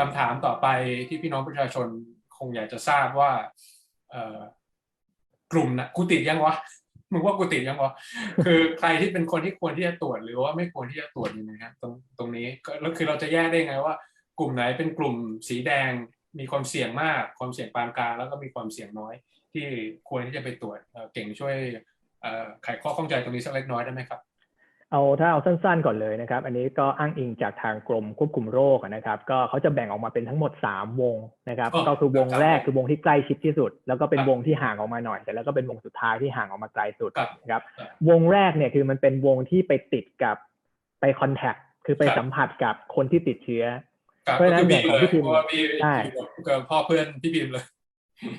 คำถามต่อไปที่พี่น้องประชาชนคงอยากจะทราบว่า เอ่อกลุ่มนะกูติดยังวะมึงว่ากูติดยังวะคือใครที่เป็นคนที่ควรที่จะตรวจหรือว่าไม่ควรที่จะตรวจยังไงครับตรงตรงนี้ก็แล้วคือเราจะแยกได้ไงว่า กลุ่มไหนเป็นกลุ่มสีแดงมีความเสี่ยงมาก ความเสี่ยงปานกลางแล้วก็มีความเสี่ยงน้อย ที่ควรที่จะไปตรวจเก่งช่วยไขข้อข้องใจตรงนี้สักเล็กน้อยได้ไหมครับ เอาถ้าเอาสั้นๆก่อนเลยนะครับ อันนี้ก็อ้างอิงจากทางกรมควบคุมโรคอะนะครับ ก็เขาจะแบ่งออกมาเป็นทั้งหมด 3 วงนะครับอ๋อก็คือวงครับแรกคือวงที่ใกล้ชิดที่สุด แล้วก็เป็นครับวงที่ห่างออกมาหน่อยแต่แล้วก็เป็นวงสุดท้ายที่ห่างออกมาไกลสุดครับนะครับครับ วงแรกเนี่ยคือมันเป็นวงที่ไปติดกับไปคอนแทคคือไปครับสัมผัสกับคนที่ติดเชื้อครับเพราะฉะนั้นก็คืออย่างของพี่พิมพ์เพราะว่าพี่ใช่อยู่กับพ่อเพื่อนพี่พิมพ์เลย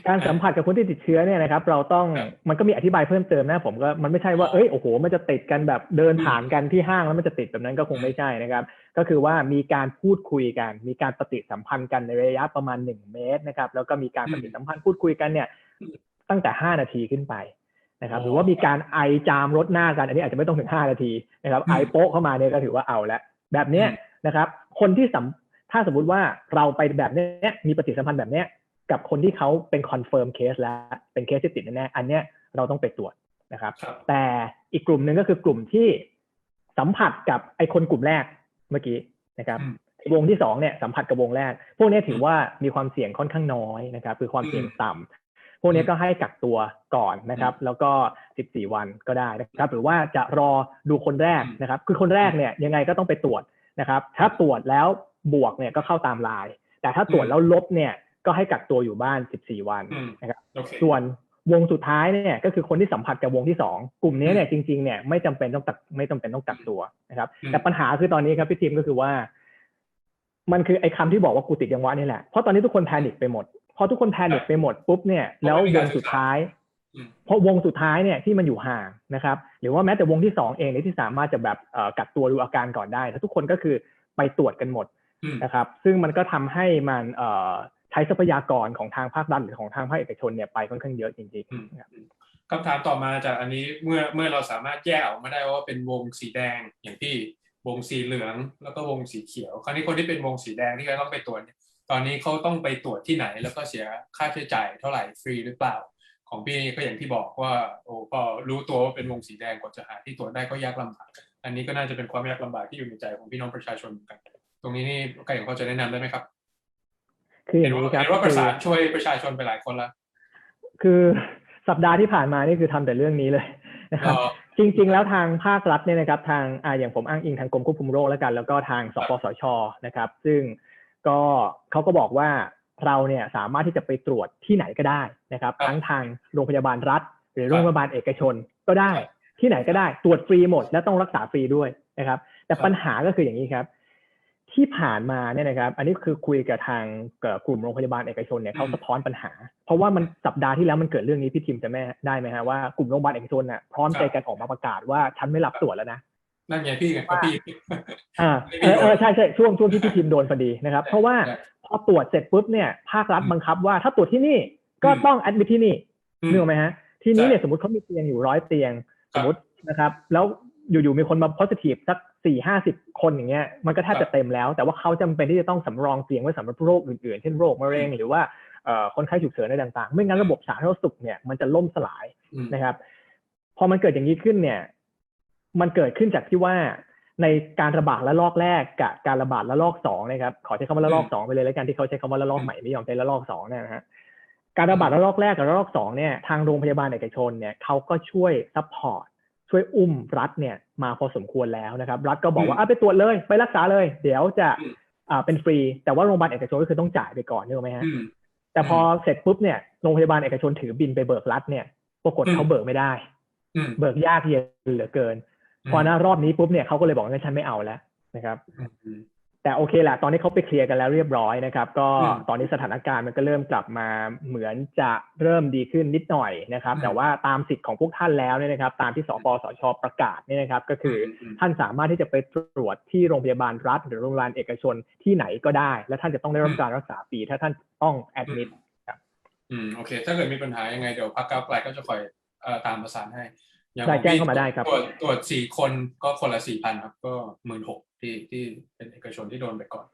การสัมผัสกับคนที่ติดเชื้อเนี่ยนะครับ เราต้องครับมันก็มีอธิบายเพิ่มเติมนะผมก็มันไม่ใช่ว่าเอ้ยโอ้โห มันจะติดกันแบบเดินผ่านกันที่ห้างแล้วมันจะติดแบบนั้นก็คงไม่ใช่นะครับ ก็คือว่ามีการพูดคุยกัน มีการปฏิสัมพันธ์กันในระยะประมาณหนึ่งเมตรนะครับ แล้วก็มีการปฏิสัมพันธ์พูดคุยกันเนี่ยอืมตั้งแต่ห้านาทีขึ้นไปนะครับอ๋อหรือว่ามีการไอจามรถหน้ากัน อันนี้อาจจะไม่ต้องถึงห้านาทีนะครับอืมไอโป๊ะเข้ามาเนี่ยก็ถือว่าเอาละแบบเนี้ยอืมนะครับ คนที่สัมถ้าสมมุติว่าเราไปแบบเนี้ยมีปฏิสัมพันธ์แบบเนี้ย กับคนที่เขาเป็นคอนเฟิร์มเคสแล้วเป็นเคสที่ติดแน่ๆอันเนี้ยเราต้องไปตรวจนะครับครับแต่อีกกลุ่มหนึ่งก็คือกลุ่มที่สัมผัสกับไอ้คนกลุ่มแรกเมื่อกี้นะครับอืมวงที่สองเนี่ยสัมผัสกับวงแรก พวกนี้ถือว่ามีความเสี่ยงค่อนข้างน้อยนะครับ คือความเสี่ยงต่ำพวกนี้ก็ให้กักตัวก่อนนะครับ แล้วก็ 14 วันก็ได้นะครับ หรือว่าจะรอดูคนแรกนะครับ คือคนแรกเนี่ยยังไงก็ต้องไปตรวจนะครับ ถ้าตรวจแล้วบวกเนี่ยก็เข้าตามลาย แต่ถ้าตรวจแล้วลบเนี่ย ก็ให้กักตัวอยู่บ้าน 14 วันอืมนะครับโอเคส่วนวงสุดท้ายเนี่ยก็คือคนที่สัมผัสกับวงที่สองกลุ่มนี้เนี่ยจริงๆเนี่ยไม่จำเป็นต้องกักไม่จำเป็นต้องกักตัวนะครับอืมแต่ปัญหาคือตอนนี้ครับพี่ทีมก็คือว่า มันคือไอ้คำที่บอกว่ากูติดยังวะนี่แหละเพราะตอนนี้ทุกคนแพนิคไปหมดพอทุกคนแพนิคไปหมดปุ๊บเนี่ยแล้ววงสุดท้ายอืมเพราะวงสุดท้ายเนี่ยที่มันอยู่ห่างนะครับ หรือว่าแม้แต่วงที่สองเองเนี่ยที่สามารถจะแบบเอ่อกักตัวดูอาการก่อนได้แต่ทุกคนก็คือไปตรวจกันหมดอืมนะครับ ซึ่งมันก็ทำให้มันเอ่อ ใช้ทรัพยากรของทางภาครัฐหรือของทางภาคเอกชนเนี่ยไปค่อนข้างเยอะจริงอืมๆนะครับคำถามต่อมาจากอันนี้เมื่อเมื่อเราสามารถแยกออกมาได้ว่าเป็นวงสีแดงอย่างที่วงสีเหลืองแล้วก็วงสีเขียว คราวนี้คนที่เป็นวงสีแดงที่เขาต้องไปตรวจเนี่ยตอนนี้เขาต้องไปตรวจที่ไหน แล้วก็เสียค่าใช้จ่ายเท่าไหร่ฟรีหรือเปล่า ของพี่ก็อย่างที่บอกว่าโอ้พอรู้ตัวว่าเป็นวงสีแดงกว่าจะหาที่ตรวจได้ก็ยากลำบากอันนี้ก็น่าจะเป็นความยากลำบากที่อยู่ในใจของพี่น้องประชาชนเหมือนกัน ตรงนี้นี่ใครอย่างเขาจะแนะนำได้ไหมครับ คืออเห็นย่างว่านี้ครับเห็นว่าประคือสานช่วยประชาชนไปหลายคนแล้วคือสัปดาห์ที่ผ่านมานี่คือทำแต่เรื่องนี้เลยนะครับเอ่อจริง ๆ แล้วทางภาครัฐเนี่ยนะครับทางอ่าอย่างผมอ้างอิงทางกรมควบคุมโรคแล้วกัน แล้วก็ทางสปสชนะครับ ซึ่งก็เขาก็บอกว่าเราเนี่ยสามารถที่จะไปตรวจที่ไหนก็ได้นะครับครับทั้งทางโรงพยาบาลรัฐ หรือครับโรงพยาบาลเอกชนก็ได้ครับที่ไหนก็ได้ตรวจฟรีหมดและต้องรักษาฟรีด้วยนะครับ แต่ครับปัญหาก็คืออย่างนี้ครับ ที่ผ่านมาเนี่ยนะครับ อันนี้คือคุยกับทางเอ่อกลุ่มโรงพยาบาลเอกชนเนี่ยเขาสะท้อนปัญหา เพราะว่ามันสัปดาห์ที่แล้วมันเกิดเรื่องนี้พี่ทิมจะแม่ได้ไหมฮะว่ากลุ่มโรงพยาบาลเอกชนน่ะพร้อมใจกันออกมาประกาศว่าฉันไม่รับตรวจแล้วนะนั่นไงพี่ไงเพราะพี่อ่าไม่เอมีอเออโดนใช่ใช่ช่วงช่วงที่พี่ทิมโดนพอดีนะครับ เพราะว่าใช่พอตรวจเสร็จปุ๊บเนี่ยภาครัฐอืมบังคับว่าถ้าตรวจที่นี่ก็อืมต้องแอดมิทที่นี่อืมนึกออกไหมฮะทีนี้เนี่ยใช่สมมติเขามีเตียงอยู่ร้อยเตียงครัสบมมตินะครับ แล้วอยู่ๆมีคนมา positive สัก สี่ห้าสิบคนอย่างเงี้ยมันก็แทบครัจะบเต็มแล้ว แต่ว่าเขาจำเป็นที่จะต้องสำรองเตียงไว้สำหรับโรคอื่นๆ เช่นโรคมะเร็งหรือว่าเอ่อคนไข้ฉุกเฉินอะไรต่างๆ ไม่งั้นระบบสาธารณสุขเนี่ยมันจะล่มสลายอืมนะครับ พอมันเกิดอย่างนี้ขึ้นเนี่ย มันเกิดขึ้นจากที่ว่าในการระบาดระลอกแรกกับการระบาดระลอกสองนะครับขอใช้คำว่าระลอกสองไปเลยแล้วกันที่เขาใช้คำว่าระลอกใหม่ไม่ยอมใช้ระลอกสองเนี่ยนะฮะการระบาดระลอกแรกกับระลอกสองเนี่ยทางโรงพยาบาลเอกชนเนี่ยเขาก็ช่วยซัพพอร์ต ช่วยอุ้มรัฐเนี่ยมาพอสมควรแล้วนะครับ รัฐก็บอกว่าอืมอะไปตรวจเลยไปรักษาเลย เดี๋ยวจะอืมอ่าเป็นฟรี แต่ว่าโรงพยาบาลเอกชนก็คือต้องจ่ายไปก่อนนึกออกไหมฮะอืมแต่พอเสร็จปุ๊บเนี่ยโรงพยาบาลเอกชนถือบินไปเบิกรัฐเนี่ยปรากฏอืมเขาเบิกไม่ได้อืมเบิกยากเย็นเหลือเกิน พอหน้ารอบนี้ปุ๊บเนี่ยเขาก็เลยบอกว่าฉันไม่เอาแล้วนะครับอืมอืม แต่โอเคแหละตอนนี้เขาไปเคลียร์กันแล้วเรียบร้อยนะครับ ก็อืมตอนนี้สถานการณ์มันก็เริ่มกลับมาเหมือนจะเริ่มดีขึ้นนิดหน่อยนะครับอืมแต่ว่าตามสิทธิ์ของพวกท่านแล้วเนี่ยนะครับ ตามที่สปสชประกาศเนี่ยนะครับ ก็คืออมท่านสามารถที่จะไปตรวจที่โรงพยาบาลรัฐ หรือโรงพยาบาลเอกชนที่ไหนก็ได้ และท่านจะต้องได้รับการรักษาฟรีถ้าท่านต้องแอดมิดอืมโอเค ถ้าเกิดมีปัญหายังไงเดี๋ยวพักก้าวไกลก็จะคอยเอ่อตามประสานให้อย่างได้ของแจ้งพี่เข้ามาได้ครับตรวจตรวจสี่คนก็คนละสี่พันครับก็หมื่นหก ที่ที่เป็นเอกชนที่โดนไปก่อน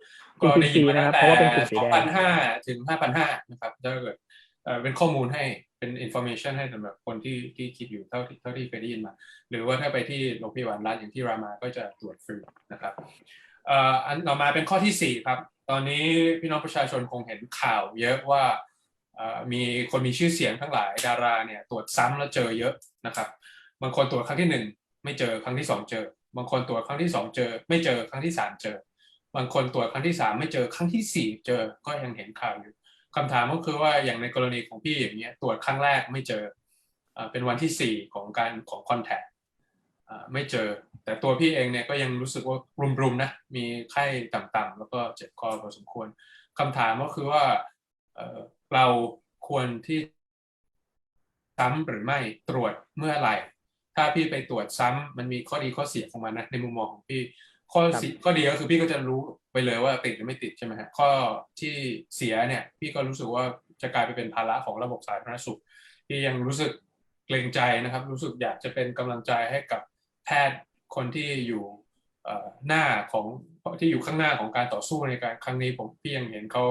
จริงๆก็ได้ยินมาฟรีนะครับตั้งเพราะว่าเป็นกลุ่แต่มสีสอแดงงพันห้าถึงห้าพันห้านะครับถ้าเกิดเอ่อเป็นข้อมูลให้เป็น information ให้สำหรับคนที่ที่คิดอยู่เท่าที่เท่าที่เคยได้ยินมา หรือว่าถ้าไปที่โรงพยาบาลรัฐอย่างที่รามาก็จะตรวจฟรีนะครับเอ่ออันต่อมาเป็นข้อที่สี่ครับ ตอนนี้พี่น้องประชาชนคงเห็นข่าวเยอะว่าเอ่อมีคนมีชื่อเสียงทั้งหลายดาราเนี่ยตรวจซ้ำแล้วเจอเยอะนะครับ บางคนตรวจครั้งที่หนึ่งไม่เจอครั้งที่สองเจอ บางคนตรวจครั้งที่สองเจอ ไม่เจอครั้งที่สามเจอ บางคนตรวจครั้งที่สามไม่เจอครั้งที่สี่เจอก็ยังเห็นข่าวอยู่คำถามก็คือว่าอย่างในกรณีของพี่อย่างเงี้ยตรวจครั้งแรกไม่เจออเป็นวันที่สี่ของการของคอนแทคไม่เจอ แต่ตัวพี่เองเนี่ยก็ยังรู้สึกว่ารุมๆนะมีไข้ต่ำๆแล้วก็เจ็บคอพอสมควรคำถามก็คือว่าเเราควรที่ซ้ำหรือไม่ตรวจเมื่อไหร่ ถ้าพี่ไปตรวจซ้ำมันมีข้อดีข้อเสียของมันนะในมุมมองของพี่ข้อเสียข้อดีก็คือพี่ก็จะรู้ไปเลยว่าติดหรือไม่ติดใช่ไหมฮะข้อที่เสียเนี่ย พี่ก็รู้สึกว่าจะกลายไปเป็นภาระของระบบสาธารณสุขพี่ยังรู้สึกเกรงใจนะครับ รู้สึกอยากจะเป็นกำลังใจให้กับแพทย์คนที่อยู่เอ่อหน้าของที่อยู่ข้างหน้าของการต่อสู้ในการครั้งนี้ผมพี่ยังเห็นเขา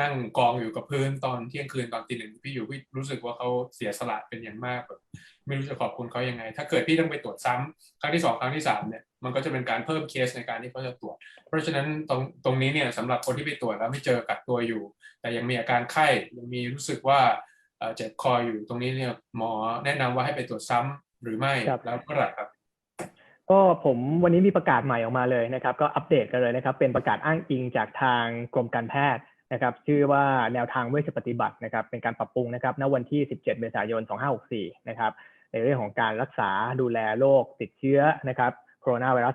นั่งกองอยู่กับพื้นตอนเที่ยงคืนตอนตีหนึ่งพี่อยู่พี่รู้สึกว่าเขาเสียสละเป็นอย่างมากแบบ ไม่รู้จะขอบคุณเขายังไง ถ้าเกิดพี่ต้องไปตรวจซ้ำครั้งที่สองครั้งที่สามเนี่ยมันก็จะเป็นการเพิ่มเคสในการที่เขาจะตรวจ เพราะฉะนั้นตรงตรงนี้เนี่ยสำหรับคนที่ไปตรวจแล้วไม่เจอกักตัวอยู่ แต่ยังมีอาการไข้ยังมีรู้สึกว่าเอ่อเจ็บคออยู่ตรงนี้เนี่ยหมอแนะนำว่าให้ไปตรวจซ้ำหรือไม่ครับแล้วเมื่อไหร่ครับก็ผมวันนี้มีประกาศใหม่ออกมาเลยนะครับ ก็อัปเดตกันเลยนะครับ เป็นประกาศอ้างอิงจากทางกรมการแพทย์นะครับ ชื่อว่าแนวทางเวชปฏิบัตินะครับ เป็นการปรับปรุงนะครับณวันที่ 17 เมษายน 2564 นะครับ ในเรื่องของการรักษาดูแลโรคติดเชื้อนะครับโคโรนาไวรัส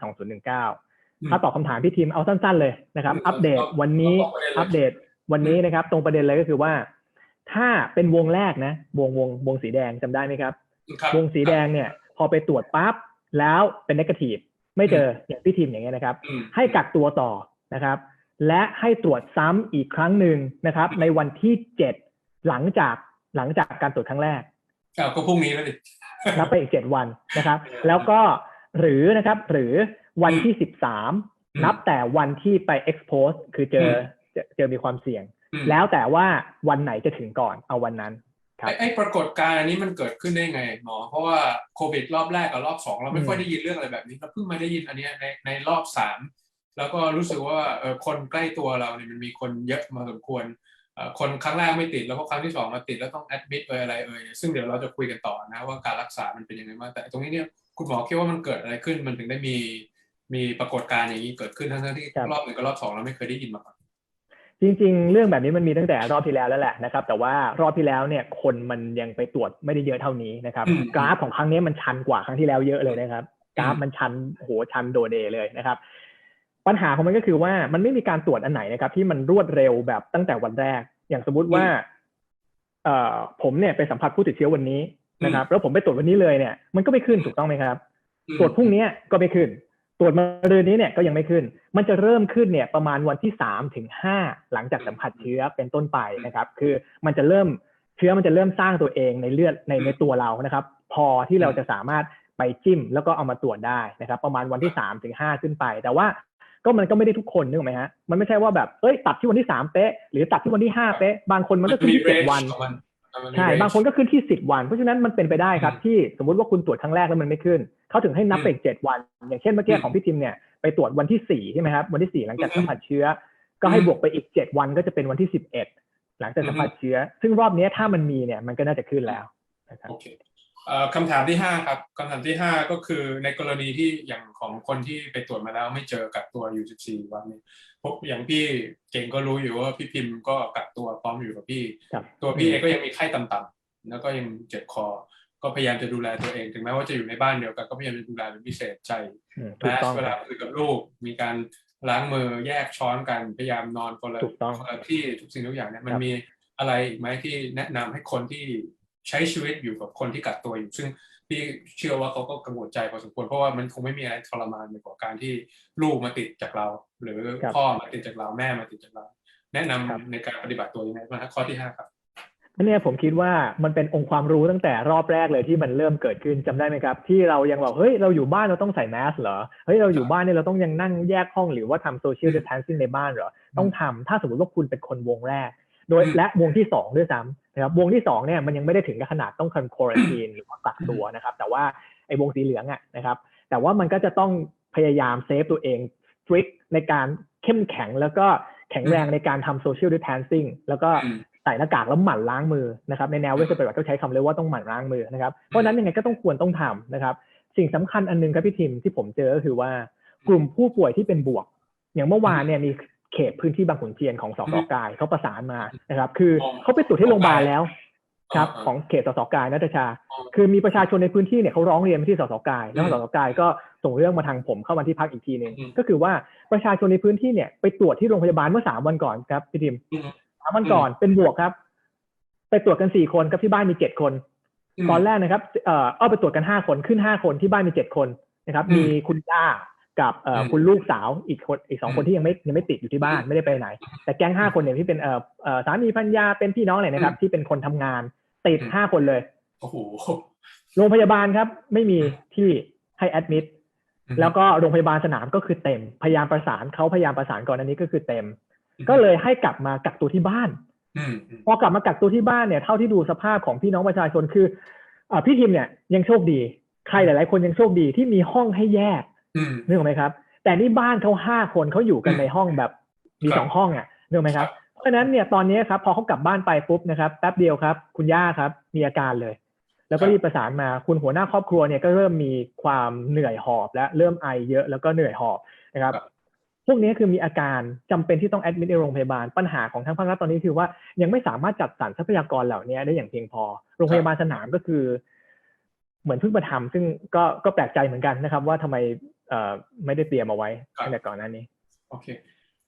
2019 ถ้าตอบคำถามพี่ทีมเอาสั้น ๆ เลยนะครับ อัปเดตวันนี้อัปเดตวันนี้นะครับ ตรงประเด็นเลยก็คือว่า ถ้าเป็นวงแรกนะ วงวงวงสีแดงจำได้ไหมครับครับ วงสีแดงเนี่ย พอไปตรวจปั๊บแล้วเป็นนกาทีฟไม่เจออย่างพี่ทีมอย่างเงี้ยนะครับอืมให้กักตัวต่อนะครับ และให้ตรวจซ้ำอีกครั้งหนึ่งนะครับ ในวันที่เจ็ดหลังจากหลังจากการตรวจครั้งแรกอ้าวก็พรุ่งนี้แล้วดิ นับไปอีกเจ็ดวันนะครับ แล้วก็หรือนะครับ หรือวันที่สิบสามอืมนับแต่วันที่ไป expose คือเจอมเจอเจอมีความเสี่ยงอืมแล้วแต่ว่าวันไหนจะถึงก่อนเอาวันนั้นครับไอ้ไอ้ปรากฏการณ์อันนี้มันเกิดขึ้นได้ไงหมอ เพราะว่าโควิดรอบแรกกับรอบสองเราไม่ค่อยได้ยินเรื่องอะไรแบบนี้เราเพิ่งมาได้ยินอันเนี้ยในในรอบสามแล้วก็รู้สึกว่าเออคนใกล้ตัวเราเนี่ยมันมีคนเยอะมาสมควรเอ่อ คนครั้งแรกไม่ติดแล้วก็ครั้งที่สองมาติดแล้วต้องแอดมิดเอยอะไรเอยซึ่งเดี๋ยวเราจะคุยกันต่อนะว่าการรักษามันเป็นยังไงบ้างแต่ตรงนี้เนี่ยคุณหมอคิดว่ามันเกิดอะไรขึ้นมันถึงได้มีมีปรากฏการณ์อย่างนี้เกิดขึ้นทั้งๆที่ครับรอบหนึ่งกับรอบสองเราไม่เคยได้ยินมาก่อนจริง ๆ เรื่องแบบนี้มันมีตั้งแต่รอบที่แล้วแล้วแหละนะครับ แต่ว่ารอบที่แล้วเนี่ยคนมันยังไปตรวจไม่ได้เยอะเท่านี้นะครับอืมกราฟของครั้งนี้มันชันกว่าครั้งที่แล้วเยอะเลยนะครับกราฟมันชันโหชันโดเดเลยนะครับ ปัญหาของมันก็คือว่ามันไม่มีการตรวจอันไหนนะครับ ที่มันรวดเร็วแบบตั้งแต่วันแรก อย่างสมมุติว่า เอ่อผมเนี่ยไปสัมผัสผู้ติดเชื้อวันนี้นะครับ แล้วผมไปตรวจวันนี้เลยเนี่ย มันก็ไม่ขึ้นถูกต้องไหมครับอืมตรวจพรุ่งนี้ก็ไม่ขึ้น ตรวจมาเรือนนี้เนี่ยก็ยังไม่ขึ้น มันจะเริ่มขึ้นเนี่ย ประมาณวันที่สามถึงห้าหลังจากสัมผัสเชื้อเป็นต้นไปนะครับ คือมันจะเริ่มเชื้อมันจะเริ่มสร้างตัวเองในเลือดในในตัวเรานะครับ พอที่เราจะสามารถไปจิ้มแล้วก็เอามาตรวจได้นะครับ ประมาณวันที่สามถึงห้าขึ้นไป แต่ว่า ก็มันก็ไม่ได้ทุกคนนึกออกไหมฮะมันไม่ใช่ว่าแบบเอ้ยตัดที่วันที่สามเป๊ะหรือตัดที่วันที่ห้าเป๊ะบางคนมันก็ขึ้นที่เจ็ด range วันของมันอะมันมีใช่ range บางคนก็ขึ้นที่สิบวัน เพราะฉะนั้นมันเป็นไปได้ครับอืมที่สมมติว่าคุณตรวจครั้งแรกแล้วมันไม่ขึ้น เขาถึงให้นับไปอีกเจ็ดวัน อย่างเช่นเมื่อกี้อืมของพี่ทิมเนี่ยไปตรวจวันที่สี่ใช่ไหมครับวันที่สี่หลังจากอืมสัมผัสเชื้อ ก็ให้อืมบวกไปอีกเจ็ดวันก็จะเป็นวันที่สิบเอ็ดหลังจากสัมผัสเชื้อ ซึ่งรอบเนี้ยถ้ามันมีเนี่ยมันก็น่าจะขึ้นแล้วนะครับโอเคเอ่อคำถามที่ห้าครับคำถามที่ห้าก็คือในกรณีที่อย่างของคนที่ไปตรวจมาแล้วไม่เจอกักตัวอยู่14 วันเนี่ยพบอย่างพี่เก่งก็รู้อยู่ว่าพี่พิมพ์ก็กักตัวพร้อมอยู่กับพี่ครับตัวพี่เองก็ยังมีไข้ต่ำๆแล้วก็ยังเจ็บคอ ก็พยายามจะดูแลตัวเอง ถึงแม้ว่าจะอยู่ในบ้านเดียวกันก็พยายามจะดูแลเป็นพิเศษใจอืมถูแมกสต้องเวคลารับคุยกับลูกมีการล้างมือแยกช้อนกันพยายามนอนคนละถูกต้องคนละที่ทุกสิ่งทุกอย่างเนี่ยมันครับมีอะไรอีกไหมที่แนะนำให้คนที่ ใช้ชีวิตอยู่กับคนที่กักตัวอยู่ ซึ่งพี่เชื่อว่าเขาก็กังวลใจพอสมควรเพราะว่ามันคงไม่มีอะไรทรมานไปกว่าการที่ลูกมาติดจากเรา หรือครับพ่อมาติดจากเราแม่มาติดจากเรา แนะนำครับในการปฏิบัติตัวยังไงบ้างครับข้อที่ห้าครับอันเนี้ยผมคิดว่ามันเป็นองค์ความรู้ตั้งแต่รอบแรกเลยที่มันเริ่มเกิดขึ้นจำได้ไหมครับ ที่เรายังบอกเฮ้ยเราอยู่บ้านเราต้องใส่แมสเหรอเฮ้ยเราอยู่บ้านเนี่ยเราต้องยังนั่งแยกห้องหรือว่าทำโซเชียลดิสแทนซิ่งในบ้านเหรอต้องทำถ้าสมมติว่าคุณเป็นคนวงแรก โดยอืมและวงที่สองด้วยซ้ำนะครับวงที่สองเนี่ยมันยังไม่ได้ถึงกับขนาดต้องคันควอรันทีนหรือว่ากักตัวนะครับ แต่ว่าไอ้วงสีเหลืองอะนะครับ แต่ว่ามันก็จะต้องพยายามเซฟตัวเองสตริกในการเข้มแข็งแล้วก็แข็งแรงในการทำโซเชียลดิสแทนซิ่งแล้วก็อืมใส่หน้ากากแล้วหมั่นล้างมือนะครับในแนวเวชปฏิบัติก็ใช้คำเลยว่าต้องหมั่นล้างมือนะครับเพราะฉะนั้นยังไงก็ต้องควรต้องทำนะครับ สิ่งสำคัญอันหนึงครับพี่ทิมที่ผมเจอก็คือว่ากลุ่มผู้ป่วยที่เป็นบวก อย่างเมื่อวานเนี่ยมี เขตพื้นที่บางขุนเทียนของสสกายเขาประสานมานะครับ คือเขาไปตรวจที่โรงพยาบาลแล้วครับของเขตสสกายนัทชา คือมีประชาชนในพื้นที่เนี่ยเขาร้องเรียนไปที่สสกายแล้วสสกายก็ส่งเรื่องมาทางผมเข้ามาที่พักอีกทีหนึ่งอืมก็คือว่าประชาชนในพื้นที่เนี่ยไปตรวจที่โรงพยาบาลเมื่อสามวันก่อนครับพี่ทิมอืมสามวันก่อนเป็นบวกครับ ไปตรวจกันสี่คนครับที่บ้านมีเจ็ดคนมตอนแรกนะครับเอ่อเอาไปตรวจกันห้าคนขึ้นห้าคนที่บ้านมีเจ็ดคนนะครับอืมมีคุณย่า กับเอ่ออมคุณลูกสาวอีกคนอีกสองอืมคนที่ยังไม่ยังไม่ติดอยู่ที่บ้านอืมไม่ได้ไปไหน แต่แก๊งห้าคนเนี่ยที่เป็นเอ่อเอ่อสามีพันยาเป็นพี่น้องเลยนะครับอืมที่เป็นคนทำงานติดอืมห้าคนเลยโอ้โหโรงพยาบาลครับ ไม่มีที่ให้แอดมิดอืมแล้วก็โรงพยาบาลสนามก็คือเต็ม พยายามประสานเขาพยายามประสานก่อนอันนี้ก็คือเต็ม ก็เลยให้กลับมากักตัวที่บ้านอืมอืมพอกลับมากักตัวที่บ้านเนี่ยเท่าที่ดูสภาพของพี่น้องประชาชนคืออ่าพี่ทิมเนี่ยยังโชคดี ใครหลาย ๆ คนยังโชคดีที่มีห้องให้แยกอืม นึกออกไหมครับ แต่นี่บ้านเขาห้าคนเขาอยู่กันอืมในห้องแบบมีครับสองห้องอะนึกออกไหมครับเพราะฉะนั้นเนี่ยตอนนี้ครับพอเขากลับบ้านไปปุ๊บนะครับแป๊บเดียวครับ คุณย่าครับ มีอาการเลย แล้วก็รีบประสานมาคุณหัวหน้าครอบครัวเนี่ยก็เริ่มมีความเหนื่อยหอบและเริ่มไอเยอะแล้วก็เหนื่อยหอบนะครับครับพวกนี้คือมีอาการจำเป็นที่ต้องแอดมิดในโรงพยาบาลปัญหาของทางภาครัฐตอนนี้คือว่ายังไม่สามารถจัดสรรทรัพยากรเหล่านี้ได้อย่างเพียงพอ โรงพยาบาลสนามก็คือ เหมือนเพิ่งมาทำซึ่งก็ก็แปลกใจเหมือนกันนะครับ ว่าทำไมเอ่อไม่ได้เตรียมเอาไว้ครับตั้งแต่ก่อนหน้านี้ โอเค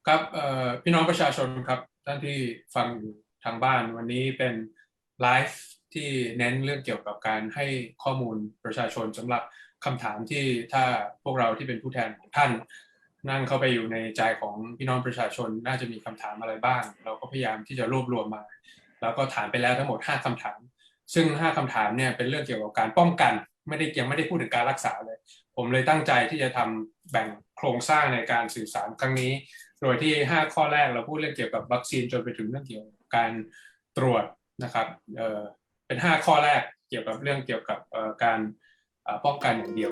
ครับเอ่อพี่น้องประชาชนครับ ท่านที่ฟังอยู่ทางบ้านวันนี้เป็นไลฟ์ที่เน้นเรื่องเกี่ยวกับการให้ข้อมูลประชาชนสำหรับคำถามที่ถ้าพวกเราที่เป็นผู้แทนของท่าน นั่งเข้าไปอยู่ในใจของพี่น้องประชาชนน่าจะมีคำถามอะไรบ้าง เราก็พยายามที่จะรวบรวมมา แล้วก็ถามไปแล้วทั้งหมด 5คำถาม ซึ่ง 5คำถามเนี่ยเป็นเรื่องเกี่ยวกับการป้องกัน ไม่ได้ยังไม่ได้พูดถึงการรักษาเลย ผมเลยตั้งใจที่จะทำแบ่งโครงสร้างในการสื่อสารครั้งนี้ โดยที่ 5 ข้อแรกเราพูดเรื่องเกี่ยวกับวัคซีนจนไปถึงเรื่องเกี่ยวกับการตรวจนะครับเออเป็น 5 ข้อแรกเกี่ยวกับเรื่องเกี่ยวกับการป้องกันอย่างเดียว